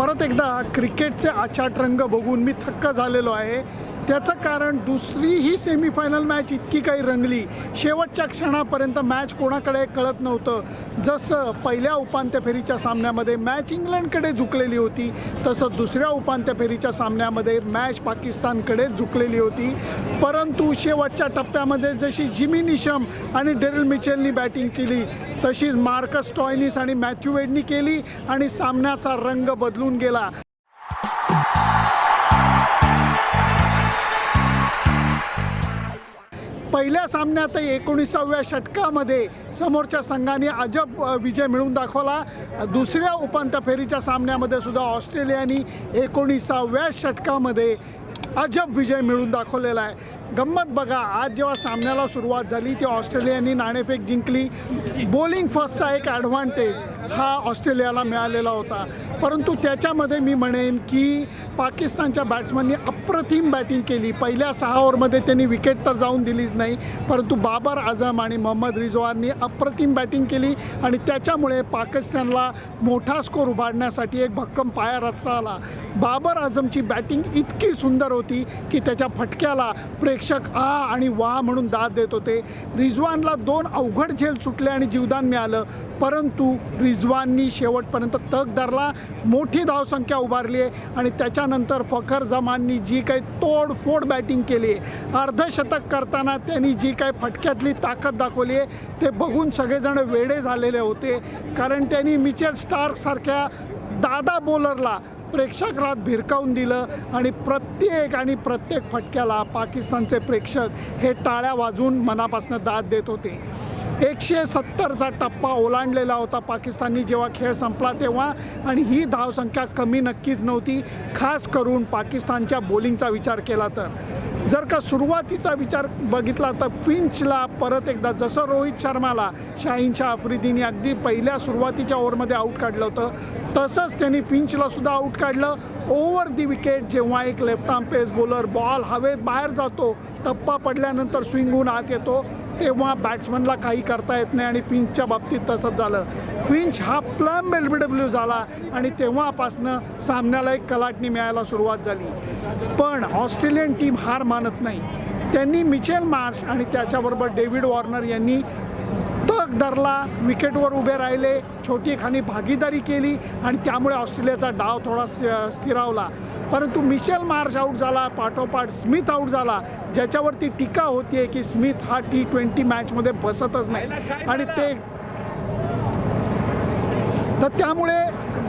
परत एकदा क्रिकेटचे आचाट रंग बघून मी थक्क झालेलो आहे. त्याचं कारण दुसरी ही सेमीफायनल मॅच इतकी काही रंगली. शेवटच्या क्षणापर्यंत मॅच कोणाकडे कळत नव्हतं. जसं पहिल्या उपांत्य फेरीच्या सामन्यामध्ये मॅच इंग्लंडकडे झुकलेली होती तसं दुसऱ्या उपांत्य फेरीच्या सामन्यामध्ये मॅच पाकिस्तानकडे झुकलेली होती. परंतु शेवटच्या टप्प्यामध्ये जशी जिमी निशम आणि डेरिल मिचेलनी बॅटिंग केली तशीच मार्कस टॉयनिस आणि मॅथ्यू वेडनी केली आणि सामन्याचा रंग बदलून गेला. पहिल्या सामन्यातही एकोणीसाव्या षटकामध्ये समोरच्या संघाने अजब विजय मिळवून दाखवला. दुसऱ्या उपांत्य फेरीच्या सामन्यामध्ये सुद्धा ऑस्ट्रेलियानी एकोणीसाव्या षटकामध्ये अजब विजय मिळवून दाखवलेला आहे. गंमत बघा आज जेव्हा सामन्याला सुरुवात झाली ती ऑस्ट्रेलियानी नाणेफेक जिंकली. बॉलिंग फर्स्टचा एक ॲडव्हान्टेज हा ऑस्ट्रेलियाला मिळालेला होता. परंतु त्याच्यामध्ये मी म्हणेन की पाकिस्तानच्या बॅट्समननी अप्रतिम बॅटिंग केली. पहिल्या सहा ओव्हरमध्ये त्यांनी विकेट तर जाऊन दिलीच नाही परंतु बाबर आझम आणि मोहम्मद रिजवाननी अप्रतिम बॅटिंग केली आणि त्याच्यामुळे पाकिस्तानला मोठा स्कोर उभारण्यासाठी एक भक्कम पाया रचता आला. बाबर आझमची बॅटिंग इतकी सुंदर होती की त्याच्या फटक्याला प्रेक्षक आ आणि वा म्हणून दाद देत होते. रिजवानला दोन अवघड झेल सुटले आणि जीवदान मिळालं परंतु रिज रिजवाननी शेवटपर्यंत तग धरला. मोठी धावसंख्या उभारली आहे आणि त्याच्यानंतर फखर जमाननी जी काही तोडफोड बॅटिंग केली आहे. अर्धशतक करताना त्यांनी जी काही फटक्यातली ताकद दाखवली आहे ते बघून सगळेजण वेडे झालेले होते. कारण त्यांनी मिचेल स्टार्कसारख्या दादा बॉलरला प्रेक्षकरात भिरकावून दिलं आणि प्रत्येक आणि प्रत्येक फटक्याला पाकिस्तानचे प्रेक्षक हे टाळ्या वाजवून मनापासून दाद देत होते. एकशे सत्तरचा टप्पा ओलांडलेला होता पाकिस्ताननी जेव्हा खेळ संपला तेव्हा आणि ही धावसंख्या कमी नक्कीच नव्हती खास करून पाकिस्तानच्या बॉलिंगचा विचार केला तर. जर का सुरुवातीचा विचार बघितला तर फिंचला परत एकदा जसं रोहित शर्माला शाहीनच्या आफ्रिदीने अगदी पहिल्या सुरुवातीच्या ओव्हरमध्ये आऊट काढलं होतं तसंच त्यांनी फिंचला सुद्धा आऊट काढलं. ओव्हर दी विकेट जेव्हा एक left arm pace bowler ball हवेत बाहेर जातो टप्पा पडल्यानंतर स्विंग होऊन आत येतो. तेव्हा बॅट्समनला काही करता येत नाही आणि फिंचच्या बाबतीत तसंच झालं. फिंच हा प्लम एल बी डब्ल्यू झाला आणि तेव्हापासनं सामन्याला एक कलाटणी मिळायला सुरुवात झाली. पण ऑस्ट्रेलियन टीम हार मानत नाही. त्यांनी मिचेल मार्श आणि त्याच्याबरोबर डेव्हिड वॉर्नर यांनी तग धरला विकेटवर उभे राहिले छोटी खानी भागीदारी केली आणि त्यामुळे ऑस्ट्रेलियाचा डाव थोडा स्थिरावला. परंतु मिशेल मार्श आऊट झाला पाठोपाठ स्मिथ आऊट झाला. ज्याच्यावरती टीका होतीये की स्मिथ हा टी ट्वेंटी मॅचमध्ये बसतच नाही. आणि ते तर त्यामुळे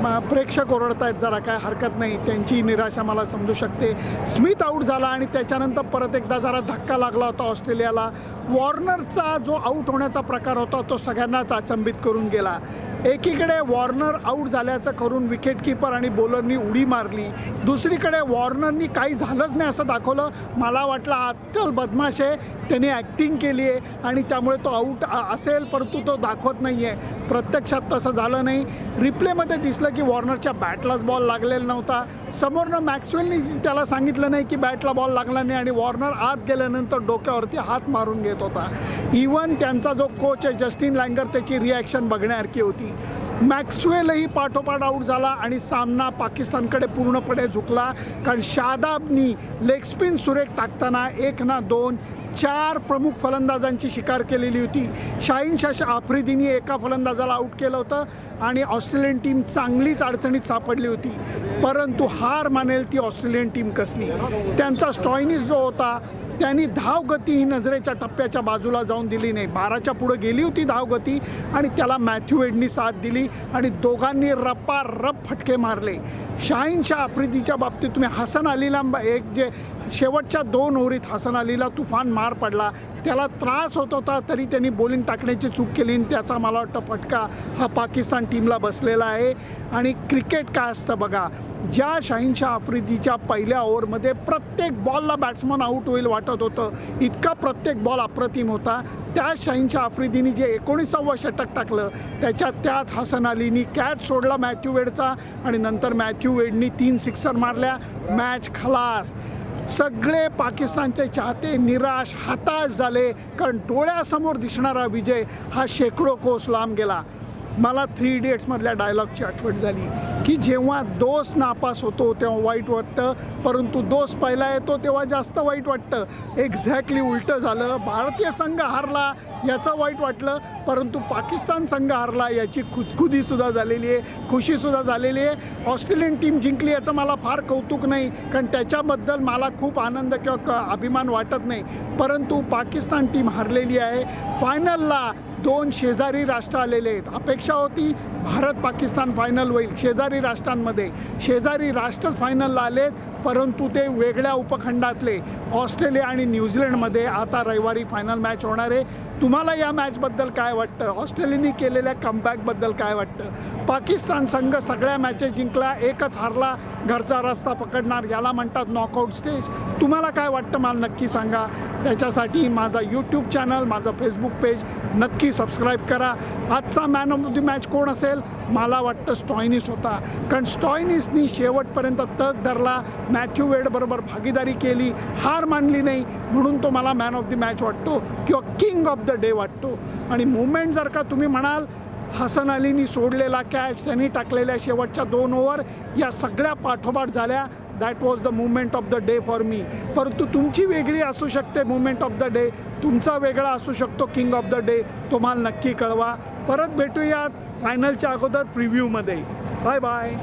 प्रेक्षक ओरडत आहेत जरा काय हरकत नाही त्यांची निराशा मला समजू शकते. स्मिथ आऊट झाला आणि त्याच्यानंतर परत एकदा जरा धक्का लागला होता ऑस्ट्रेलियाला. वॉर्नरचा जो आऊट होण्याचा प्रकार होता तो सगळ्यांनाच अचंबित करून गेला. एकीकडे वॉर्नर आऊट झाल्याचं करून विकेटकीपर आणि बॉलरनी उडी मारली. दुसरीकडे वॉर्नरनी काही झालंच नाही असं दाखवलं. मला वाटलं अट्टल बदमाश आहे. त्याने ॲक्टिंग केली आहे आणि त्यामुळे तो आऊट असेल परंतु तो दाखवत नाही आहे प्रत्यक्षात तसं झालं नाही. रिप्लेमध्ये दिसलं की वॉर्नरच्या बॅटलाच बॉल लागलेला नव्हता. समोरनं मॅक्सवेलनी त्याला सांगितलं नाही की बॅटला बॉल लागला नाही आणि वॉर्नर आत गेल्यानंतर डोक्यावरती हात मारून घेत होता. इवन त्यांचा जो कोच आहे जस्टिन लँगर त्याची रिॲक्शन बघण्यासारखी होती. मॅक्सवेलही पाठोपाठ आऊट झाला आणि सामना पाकिस्तानकडे पूर्णपणे झुकला. कारण शादाबनी लेग स्पिन सुरेख टाकताना एक ना दोन चार प्रमुख फलंदाजांची शिकार केलेली होती. शाहीन शाह आफ्रिदीनी एका फलंदाजाला आऊट केलं होतं आणि ऑस्ट्रेलियन टीम चांगलीच अडचणीत सापडली होती. परंतु हार मानेल ती ऑस्ट्रेलियन टीम कसली? त्यांचा स्टॉयनिस जो होता त्यांनी धावगती ही नजरेच्या टप्प्याच्या बाजूला जाऊन दिली नाही. बाराच्या पुढे गेली होती धावगती आणि त्याला मॅथ्यू एडनी साथ दिली आणि दोघांनी रप्पा रप फटके मारले. शाहीनच्या आफ्रिदीच्या बाबतीत तुम्ही हसन अलीला एक जे शेवटच्या दोन ओव्हरीत हसन अलीला तुफान मार पडला. त्याला त्रास होत होता तरी त्यांनी बॉलिंग टाकण्याची चूक केली आणि त्याचा मला वाटतं फटका हा पाकिस्तान टीमला बसलेला आहे. आणि क्रिकेट काय असतं बघा ज्या शाहीनच्या आफ्रिदीच्या पहिल्या ओव्हरमध्ये प्रत्येक बॉलला बॅट्समन आऊट होईल वाटत होतं. इतका प्रत्येक बॉल अप्रतिम होता. त्या शाहीनच्या आफ्रिदीने जे एकोणीसावं षटक टाकलं त्याच्यात त्याच हसन अलीनी कॅच सोडला मॅथ्यू वेडचा आणि नंतर मॅथ्यू वेडनी तीन सिक्सर मारल्या. मॅच खलास. सगळे पाकिस्तानचे चाहते निराश हताश झाले कारण डोळ्यासमोर दिसणारा विजय हा शेकडो कोस लांब गेला. मला थ्री इडियट्समधल्या डायलॉगची आठवण झाली की जेव्हा दोष नापास होतो तेव्हा वाईट वाटतं. परंतु दोष पहिला येतो तेव्हा जास्त वाईट वाटतं. एक्झॅक्टली उलटं झालं. भारतीय संघ हारला याचं वाईट वाटलं. परंतु पाकिस्तान संघ हारला याची खुदखुदीसुद्धा झालेली आहे. खुशीसुद्धा झालेली आहे. ऑस्ट्रेलियन टीम जिंकली याचं मला फार कौतुक नाही. कारण त्याच्याबद्दल मला खूप आनंद किंवा क- अभिमान वाटत नाही. परंतु पाकिस्तान टीम हरलेली आहे. फायनलला दोन शेजारी राष्ट्र आलेले आहेत. अपेक्षा होती भारत पाकिस्तान फायनल होईल. शेजारी राष्ट्रांमध्ये. शेजारी राष्ट्रच फायनलला आलेत परंतु ते वेगळ्या उपखंडातले. ऑस्ट्रेलिया आणि न्यूझीलंडमध्ये आता रविवारी फायनल मॅच होणार आहे. तुम्हाला या मॅचबद्दल काय वाटतं? ऑस्ट्रेलियाने केलेल्या कमबॅकबद्दल काय वाटतं? पाकिस्तान संघ सगळ्या मॅचेस जिंकला एकच हारला घरचा रस्ता पकडणार याला म्हणतात नॉकआउट स्टेज तुम्हाला काय वाटतं? मला नक्की सांगा. त्याच्यासाठी माझा यूट्यूब चॅनल माझं फेसबुक पेज नक्की सबस्क्राईब करा. आजचा मॅन ऑफ द मॅच कोण असेल? मला वाटतं स्टॉयनिस होता. कारण स्टॉयनिसनी शेवटपर्यंत तग धरला. मॅथ्यू वेडबरोबर भागीदारी केली. हार मानली नाही. म्हणून तो मला मॅन ऑफ द मॅच वाटतो किंवा किंग ऑफ द डे वाटतो. आणि मुवमेंट जर का तुम्ही म्हणाल हसन अलीनी सोडलेला कॅच त्यांनी टाकलेल्या शेवटच्या दोन ओव्हर या सगळ्या पाठोपाठ झाल्या. That was the movement of the day for me परंतु तुमची वेगळी असू शकते मुवमेंट ऑफ द डे तुमचा वेगळा असू शकतो किंग ऑफ द डे तो मला नक्की कळवा. परत भेटूयात फायनलच्या अगोदर प्रिव्ह्यूमध्ये बाय बाय